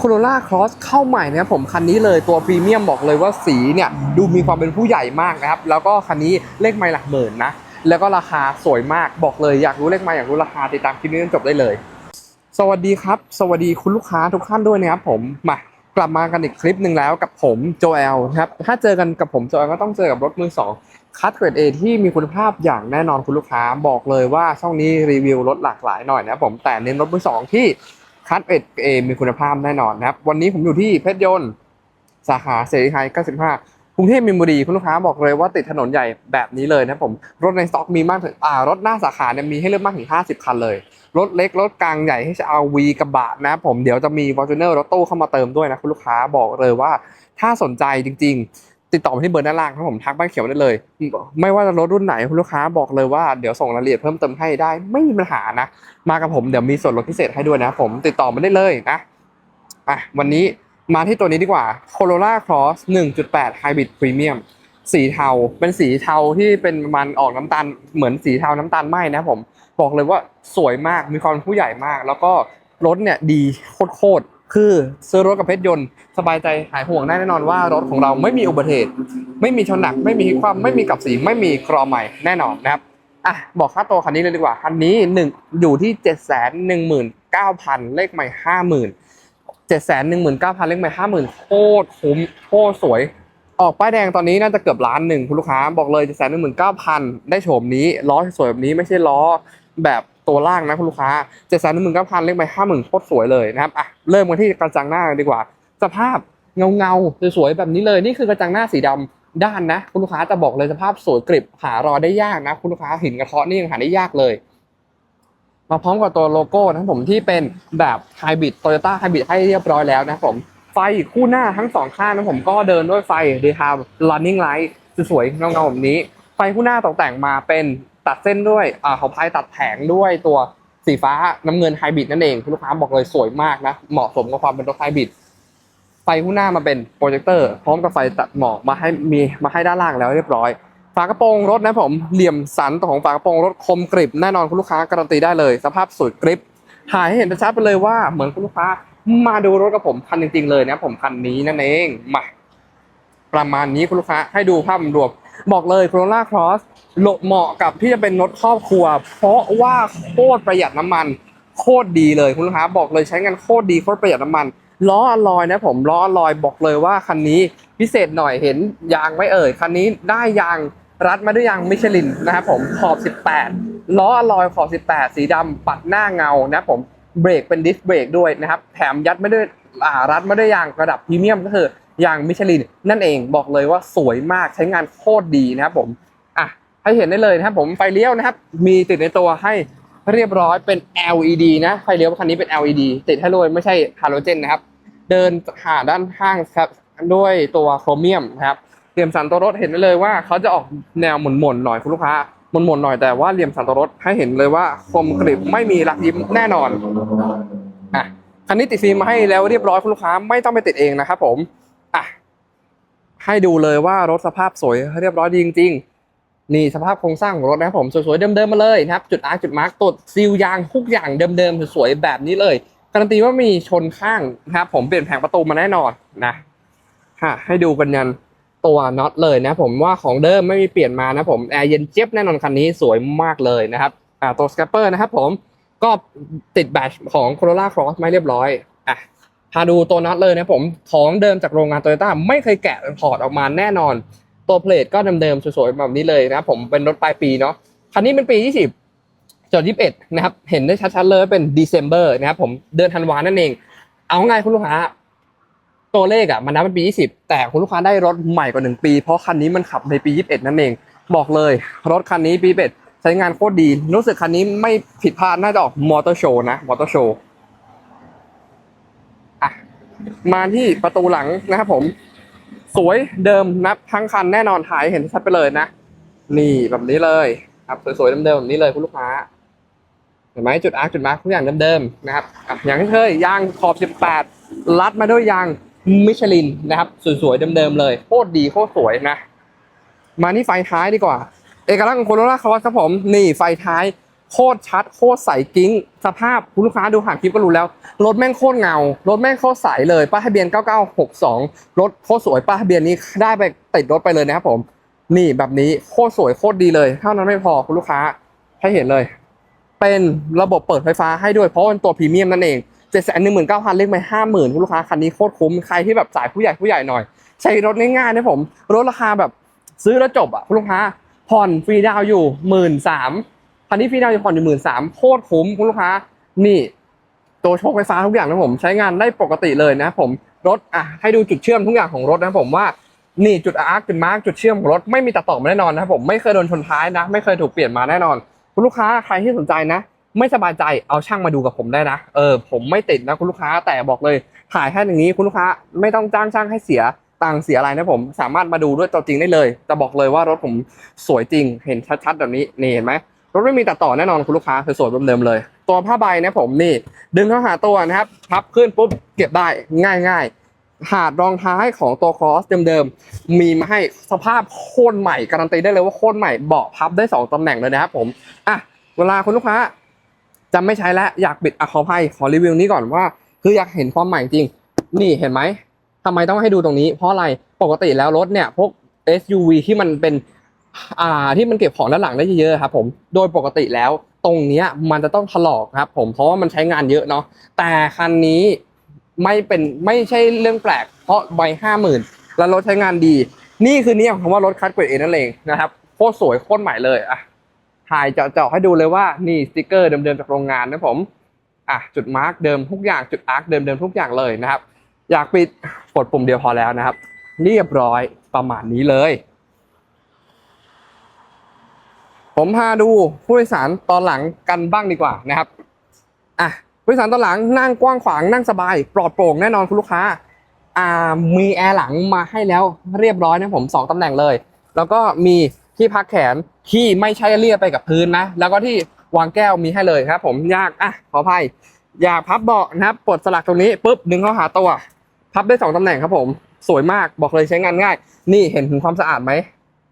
Corolla Cross เข้าใหม่นะครับผมคันนี้เลยตัวพรีเมียมบอกเลยว่าสีเนี่ยดูมีความเป็นผู้ใหญ่มากนะครับ แล้วก็คันนี้เลขไม่หลักหมื่นนะ แล้วก็ราคาสวยมากบอกเลยอยากรู้เลขไม่อยากรู้ราคาติดตามคลิปนี้จนจบได้เลย สวัสดีครับ สวัสดีคุณลูกค้าทุกท่านด้วยนะครับผมมากลับมากันอีกคลิปหนึ่งแล้วกับผมโจเอลนะครับถ้าเจอกันกับผมโจเอลก็ต้องเจอกับรถมือสองคัดเกรดเอที่มีคุณภาพอย่างแน่นอนคุณลูกค้าบอกเลยว่าช่องนี้รีวิวรถหลากหลายหน่อยนะครับผมแต่เน้นรถมือสองที่ คัดเกรดเอมีคุณภาพแน่นอนนะครับ วันนี้ผมอยู่ที่เพชรยนต์สาขาเสรีไฮ95กรุงเทพมีนบุรี คุณลูกค้าบอกเลยว่าติดถนนใหญ่แบบนี้เลยนะผม รถในสต็อกมีมากถึงอ่ารถหน้าสาขาเนี่ยมีให้เลือกมากถึง 50 คันเลย รถเล็ก รถกลางใหญ่ให้เอาวีกระบะนะครับผมเดี๋ยวจะมี f o r t u n e r รถตู้เข้ามาเติมด้วยนะคุณลูกค้าบอกเลยว่าถ้าสนใจจริง ๆ ติดต่อมาที่เบอร์ด้านล่างครับผมทักบ้านเขียวได้เลย ไม่ว่าจะรถรุ่นไหนคุณลูกค้าบอกเลยว่าเดี๋ยวส่งรายละเอียดเพิ่มเติมให้ได้ไม่มีปัญหานะ มากับผมเดี๋ยวมีส่วนลดพิเศษให้ด้วยนะผมติดต่อมาได้เลยนะอะวันนี้มาที่ตัวนี้ดีกว่า Corolla Cross 1.8 Hybrid Premium สีเทาเป็นสีเทาที่เป็นมันออกน้ำตาลเหมือนสีเทาน้ำตาลไหมนะผมบอกเลยว่าสวยมากมีความผู้ใหญ่มาก แล้วก็รถเนี่ยดีโคตร คือซื้อรถกับเพชรยนต์สบายใจหายห่วงได้แน่นอนว่ารถของเราไม่มีอุบัติเหตุ ไม่มีชนหนัก ไม่มีความไม่มีกับสีไม่มีกรอใหม่แน่นอนนะครับอะบอกค่าตัวคันนี้เลยดีกว่าคันนี้หนึ่งอยู่ที่เจ็ดแสนหนึ่งหมื่นเก้าพันเลขใหม่ห้าหมื่นเจ็ดแสนหนึ่งหมื่นเก้าพันเลขใหม่ห้าหมื่นโคตรคุ้มโคตรสวย ออกป้ายแดงตอนนี้น่าจะเกือบล้านหนึ่งคุณลูกค้าบอกเลยเจ็ดแสนหนึ่งหมื่นเก้าพันได้โฉมนี้ล้อสวยแบบนี้ไม่ใช่ล้อแบบ ตัวล่างนะคุณลูกค้าเจ็ดแสนหนึ่งหมื่นเก้าพันเลขไปห้าหมื่นโคตรสวยเลยนะครับอะเริ่มกันที่กระจังหน้ากันดีกว่า สภาพเงาเงาๆสวยๆแบบนี้เลยนี่คือกระจังหน้าสีดำด้านนะ คุณลูกค้าจะบอกเลยสภาพสวยกริบหารอได้ยากนะ คุณลูกค้าหินกระเทาะนี่ยังหาได้ยากเลย มาพร้อมกับตัวโลโก้นะผมที่เป็นแบบไฮบริดโตโยต้าไฮบริดให้เรียบร้อยแล้วนะผมไฟคู่หน้าทั้งสองข้างนะผมก็เดินด้วยไฟ Daytime Running Light สวยๆเงาๆแบบนี้ไฟคู่หน้าตกแต่งมาเป็น ตัดเส้นด้วยอ่าเขาพายตัดแผงด้วยตัวสีฟ้าน้ำเงินไฮบริดนั่นเองคุณลูกค้าบอกเลยสวยมากนะ เหมาะสมกับความเป็นรถไฮบริดไฟคู่หน้ามาเป็นโปรเจคเตอร์พร้อมกับไฟตัดหมอกมาให้มีมาให้ด้านล่างแล้วเรียบร้อย ฝากระโปรงรถนะผมเหลี่ยมสันของฝากระโปรงรถคมกริบแน่นอนคุณลูกค้าการันตีได้เลย สภาพสวยกริบถ่ายให้เห็นชัดไปเลยว่าเหมือนคุณลูกค้ามาดูรถกับผมคันจริงๆเลยนะผมคันนี้นั่นเองมาประมาณนี้คุณลูกค้าให้ดูภาพรวม บอกเลย Corolla Cross เหมาะกับที่จะเป็นรถครอบครัว เพราะว่าโคตรประหยัดน้ำมัน โคตรดีเลยคุณลูกค้าบอกเลยใช้งานโคตรดีโคตรประหยัดน้ำมันล้ออลอยนะผมล้ออลอยบอกเลยว่าคันนี้พิเศษหน่อยเห็นยางไม่เอ่ยคันนี้ได้ยางรัดมาด้วยยางมิชลินนะครับผมขอบ 18 ล้ออลอยขอบ 18 สีดำปัดหน้าเงานะผมเบรกเป็นดิสเบรกด้วยนะครับแถมยัดไม่ด้วยรัดไม่ด้วยยางระดับพรีเมียมก็คือ อย่างมิชลินนั่นเองบอกเลยว่าสวยมากใช้งานโคตรดีนะครับผมอะให้เห็นได้เลยนะครับผมไฟเลี้ยวนะครับ มีติดในตัวให้เรียบร้อยเป็น LED นะไฟเลี้ยวคันนี้เป็น LED ติดให้เลยไม่ใช่ฮาโลเจนนะครับ เดินหาด้านข้างครับด้วยตัวโครเมียมนะครับเหลี่ยมสันตัวรถเห็นได้เลยว่าเขาจะออกแนวหมุนๆหน่อยคุณลูกค้าหมุนๆหน่อยแต่ว่าเหลี่ยมสันตัวรถให้เห็นเลยว่าคมกริบไม่มีรักยิ้มแน่นอนอะคันนี้ติดฟิล์มมาให้แล้วเรียบร้อยคุณลูกค้าไม่ต้องไปติดเองนะครับผม อะให้ดูเลยว่ารถสภาพสวยเรียบร้อยดีจริง ๆ นี่สภาพโครงสร้างของรถนะครับผมสวยๆเดิมๆมาเลยนะครับ จุดอาร์จุดมาร์กตดซีลยางทุกอย่างเดิมๆสวยๆแบบนี้เลยการันตีว่ามีชนข้างนะครับผมเปลี่ยนแผงประตูมาแน่นอนนะค่ะให้ดูกันยันตัวน็อตเลยนะผมว่าของเดิมไม่มีเปลี่ยนมานะผมแอร์เย็นเจี๊ยบแน่นอนคันนี้สวยมากเลยนะครับอ่าตัวสแคปเปอร์นะครับผมก็ติดแบตของ Corolla Cross ไม่เรียบร้อยอะ พาดูตัวน็อตเลยนะผมของเดิมจากโรงงานโตโยต้าไม่เคยแกะถอดออกมาแน่นอน ตัวเพลทก็เดิมๆสวยๆแบบนี้เลยนะผมเป็นรถปลายปีเนาะคันนี้เป็นปี 20จด21 นะครับ เห็นได้ชัดๆเลยเป็น December นะครับผมเดือนธันวานั่นเอง เอาไงคุณลูกค้า ตัวเลขอะมันนับเป็นปี 20 แต่คุณลูกค้าได้รถใหม่กว่า 1 ปี เพราะคันนี้มันขับในปี 21 นั่นเอง บอกเลยรถคันนี้ปี21ใช้งานโคตรดี รู้สึกคันนี้ไม่ผิดพลาดน่าจะออกมอเตอร์โชว์นะมอเตอร์โชว์ มาที่ประตูหลังนะครับผม สวยเดิมนับทั้งคันแน่นอนถ่ายเห็นชัดไปเลยนะ นี่แบบนี้เลย ครับสวยๆเดิมๆแบบนี้เลยคุณลูกค้าเห็นไหมจุดอาร์คจุดมาร์คทุกอย่างเดิมๆนะครับอย่างที่เคยยางขอบ 18รัดมาด้วยยางมิชลินนะครับสวยๆเดิมๆเลยโคตรดีโคตรสวยนะ มาที่ไฟท้ายดีกว่า เอกลักษณ์ของโคโรล่าครอสครับผม นี่ไฟท้าย โคตรชัดโคตรใสกิ้ง สภาพคุณลูกค้าดูผ่านคลิปก็รู้แล้ว รถแม่งโคตรเงา รถแม่งโคตรใสเลยป้ายทะเบียน 9962 รถโคตรสวยป้ายทะเบียนนี้ได้ไปติดรถไปเลยนะครับผม นี่แบบนี้โคตรสวยโคตรดีเลย เท่านั้นไม่พอคุณลูกค้าให้เห็นเลย เป็นระบบเปิดไฟฟ้าให้ด้วยเพราะเป็นตัวพรีเมียมนั่นเองเจ็ดแสนหนึ่งหมื่นเก้าพันเลขไปห้าหมื่นคุณลูกค้าคันนี้โคตรคุ้มใครที่แบบสายผู้ใหญ่ผู้ใหญ่หน่อย ใช้รถง่ายๆนะผม รถราคาแบบซื้อแล้วจบอะคุณลูกค้าผ่อนฟรีดาวอยู่หมื่นสาม คันนี้ฟรีดาวน์อยู่ผ่อนอยู่หมื่นสามโคตรคุ้มคุณลูกค้า นี่ตัวโชคไฟฟ้าทุกอย่างนะผมใช้งานได้ปกติเลยนะผมรถอะให้ดูจุดเชื่อมทุกอย่างของรถนะผมว่านี่จุดอาร์คจุดมาร์กจุดเชื่อมของรถไม่มีตัดต่อมาแน่นอนนะครับผมไม่เคยโดนชนท้ายนะ ไม่เคยถูกเปลี่ยนมาแน่นอน คุณลูกค้าใครที่สนใจนะ ไม่สบายใจเอาช่างมาดูกับผมได้นะเออผมไม่ติดนะคุณลูกค้าแต่บอกเลยถ่ายแค่อย่างนี้คุณลูกค้าไม่ต้องจ้างช่างให้เสียตังค์เสียอะไรนะผมสามารถมาดูด้วยตัวจริงได้เลยแต่บอกเลยว่ารถผมสวยจริงเห็นชัดๆแบบนี้นี่เห็นไหม รถไม่มีตัดต่อแน่นอนคุณลูกค้าสวยๆเดิมๆเลย ตัวผ้าใบนะผมนี่ ดึงเข้าหาตัวนะครับพับขึ้นปุ๊บเก็บได้ง่าย ๆ หาดรองท้ายของตัวครอสเดิมๆมีมาให้สภาพโคตรใหม่การันตีได้เลยว่าโคตรใหม่เบาะพับได้ 2ตำแหน่งเลยนะครับผมอะเวลาคุณลูกค้าจะไม่ใช้แล้วอยากบิดอะขออภัยขอรีวิวนี้ก่อนว่า คืออยากเห็นความใหม่จริง นี่เห็นไหมทำไมต้องให้ดูตรงนี้ เพราะอะไรปกติแล้วรถเนี่ยพวก SUV ที่มันเป็น อ่าที่มันเก็บของด้านหลังได้เยอะๆครับผมโดยปกติแล้วตรงเนี้ยมันจะต้องถลอกครับผมเพราะว่ามันใช้งานเยอะเนาะแต่คันนี้ไม่เป็นไม่ใช่เรื่องแปลก เพราะใบห้าหมื่นแล้วรถใช้งานดี นี่คือเนี่ยของคำว่ารถคัดเกรดเอนั่นเองนะครับโคตรสวยโคตรใหม่เลยอะถ่ายเจาะๆให้ดูเลยว่านี่สติกเกอร์เดิมๆจากโรงงานนะผมอะจุดมาร์กเดิมทุกอย่างจุดอาร์คเดิมๆทุกอย่างเลยนะครับ อยากปิดกดปุ่มเดียวพอแล้วนะครับ เรียบร้อยประมาณนี้เลย ผมพาดูผู้โดยสารตอนหลังกันบ้างดีกว่านะครับอะผู้โดยสารตอนหลังนั่งกว้างขวางนั่งสบาย ปลอดโปร่งแน่นอนคุณลูกค้าอ่ามีแอร์หลังมาให้แล้วเรียบร้อยนะผมสองตำแหน่งเลย แล้วก็มีที่พักแขนที่ไม่ใช่เรียบไปกับพื้นนะ แล้วก็ที่วางแก้วมีให้เลยครับ ผมยากอะขออภัยอยากพับเบาะนะครับปลดสลักตรงนี้ปุ๊บดึงเข้าหาตัวพับได้สองตำแหน่งครับผมสวยมากบอกเลยใช้งานง่าย นี่เห็นถึงความสะอาดไหม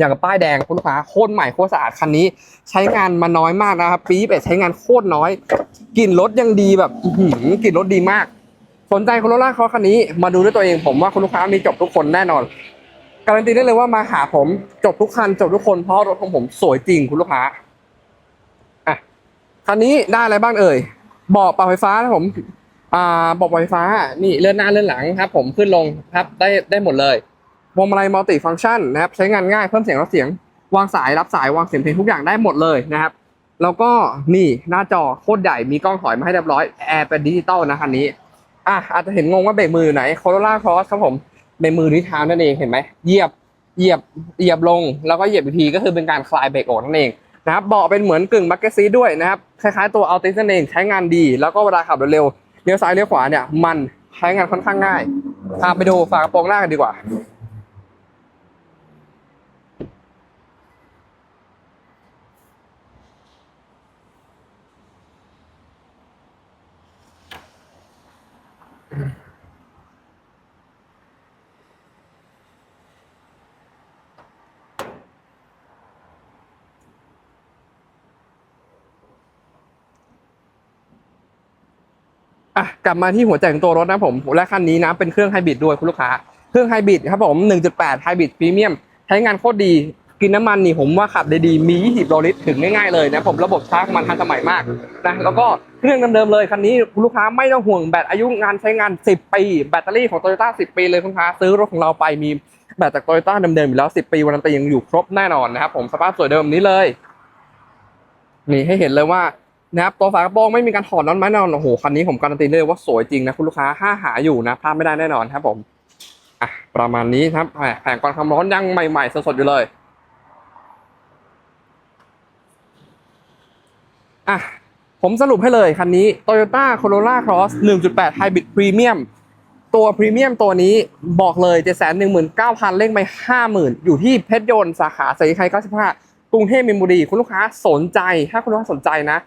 อย่างกับป้ายแดงคุณลูกค้าโคตรใหม่โคตรสะอาดคันนี้ ใช้งานมาน้อยมากนะครับปี๊บเอ็ดใช้งานโคตรน้อยกลิ่นรถยังดีแบบกลิ่นรถดีมาก สนใจคโรล่าคอคันนี้ มาดูด้วยตัวเองผมว่าคุณลูกค้ามีจบทุกคนแน่นอน การันตีได้เลยว่ามาหาผมจบทุกคันจบทุกคนเพราะรถของผมสวยจริงคุณลูกค้าอะคันนี้ได้อะไรบ้างเอ่ยเบาะปรับไฟฟ้านะผมอ่าเบาะไฟฟ้า นี่เลื่อนหน้าเลื่อนหลังครับ ผมขึ้นลงครับได้ได้หมดเลย พวงมาลัยมัลติฟังก์ชันนะครับใช้งานง่ายเพิ่มเสียงรับเสียง วางสายรับสายวางเสียงเพลงทุกอย่างได้หมดเลยนะครับ แล้วก็นี่หน้าจอโคตรใหญ่มีกล้องถอยมาให้เรียบร้อยแอร์เป็นดิจิตอลนะคันนี้อะอาจจะเห็นงงว่าเบรกมืออยู่ไหนโคโรล่าครอสครับผมเบรกมือที่เท้านั่นเองเห็นไหมเหยียบเหยียบเหยียบลงแล้วก็เหยียบอีกทีก็คือเป็นการคลายเบรกออกนั่นเองนะครับเบาะเป็นเหมือนกึ่งบักเก็ตซีด้วยนะครับคล้ายๆตัวอัลติสนั่นเองใช้งานดี แล้วก็เวลาขับเร็วเลี้ยวซ้ายเลี้ยวขวาเนี่ยมันใช้งานค่อนข้างง่ายพาไปดูฝากระโปรงหน้ากันดีกว่า อะกลับมาที่หัวใจของตัวรถนะผมและคันนี้นะเป็นเครื่องไฮบริดด้วยคุณลูกค้า เครื่องไฮบริดครับผม 1.8ไฮบริดพรีเมียมใช้งานโคตรดี กินน้ำมันนี่ผมว่าขับได้ดีมี 20โลลิตรถึงง่ายๆเลยนะผมระบบชาร์จมันทันสมัยมากนะแล้วก็เครื่องเดิมๆเลยคันนี้คุณลูกค้าไม่ต้องห่วงแบตอายุงานใช้งาน 10 ปี แบตเตอรี่ของโตโยต้า10 ปีเลยคุณลูกค้าซื้อรถของเราไปมีแบตจากโตโยต้าเดิมๆอยู่แล้ว 10 ปีวันนั้นยังอยู่ครบแน่นอนนะครับผมสภาพสวยเดิมนี้เลย นี่ให้เห็นเลยว่านะครับตัวฝากระโปรงไม่มีการถอดน็อตไม้แน่นอนโอ้โหคันนี้ผมการันตีเลยว่าสวยจริงนะคุณลูกค้าห้าหาอยู่นะพลาดไม่ได้แน่นอนครับผมอะประมาณนี้ครับแหม่แผงกรองความร้อนยังใหม่ๆสดๆอยู่เลย อะผมสรุปให้เลยคันนี้ Toyota Corolla Cross 1.8 Hybrid Premium ตัวพรีเมียมตัวนี้บอกเลย 719,000 เล่งไป 50,000 อยู่ที่เพชรยนต์สาขาสรีไค95 กรุงเทพมีนบุรี คุณลูกค้าสนใจ ถ้าคุณลูกค้าสนใจนะ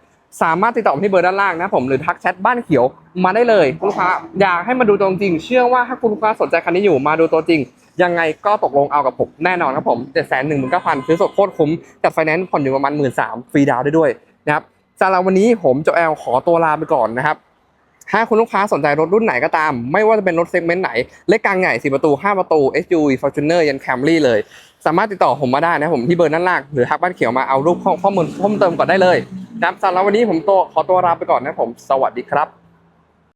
สามารถติดต่อมที่เบอร์ด้านล่างนะผม หรือทักแชทบ้านเขียวมาได้เลย คุณลูกค้า อยากให้มาดูตัวจริง เชื่อว่าถ้าคุณลูกค้าสนใจคันนี้อยู่มาดูตัวจริง ยังไงก็ตกลงเอากับผมแน่นอนครับผมเจ็ดแสนหนึ่งหมื่นเก้าพันซื้อสดโคตรคุ้มจัดไฟแนนซ์ผ่อนอยู่ประมาณหมื่นสามฟรีดาวได้ด้วยนะครับำหรับวันนี้ผมเจ้าแอลขอตัวลาไปก่อนนะครับ ถ้าคุณลูกค้าสนใจรถรุ่นไหนก็ตาม ไม่ว่าจะเป็นรถเซกเมนต์ไหน เล็กกลางใหญ่4ประตู 5 ประตู SUV Fortuner ยัน Camry เลย สามารถติดต่อผมมาได้นะผมที่เบอร์ด้านล่างหรือทักบ้านเขียวมาเอารูปข้อข้อมูลเพิ่มเติมก่อนได้เลยนะครับสำหรับวันนี้ผมโตขอตัวลาไปก่อนนะผม สวัสดีครับ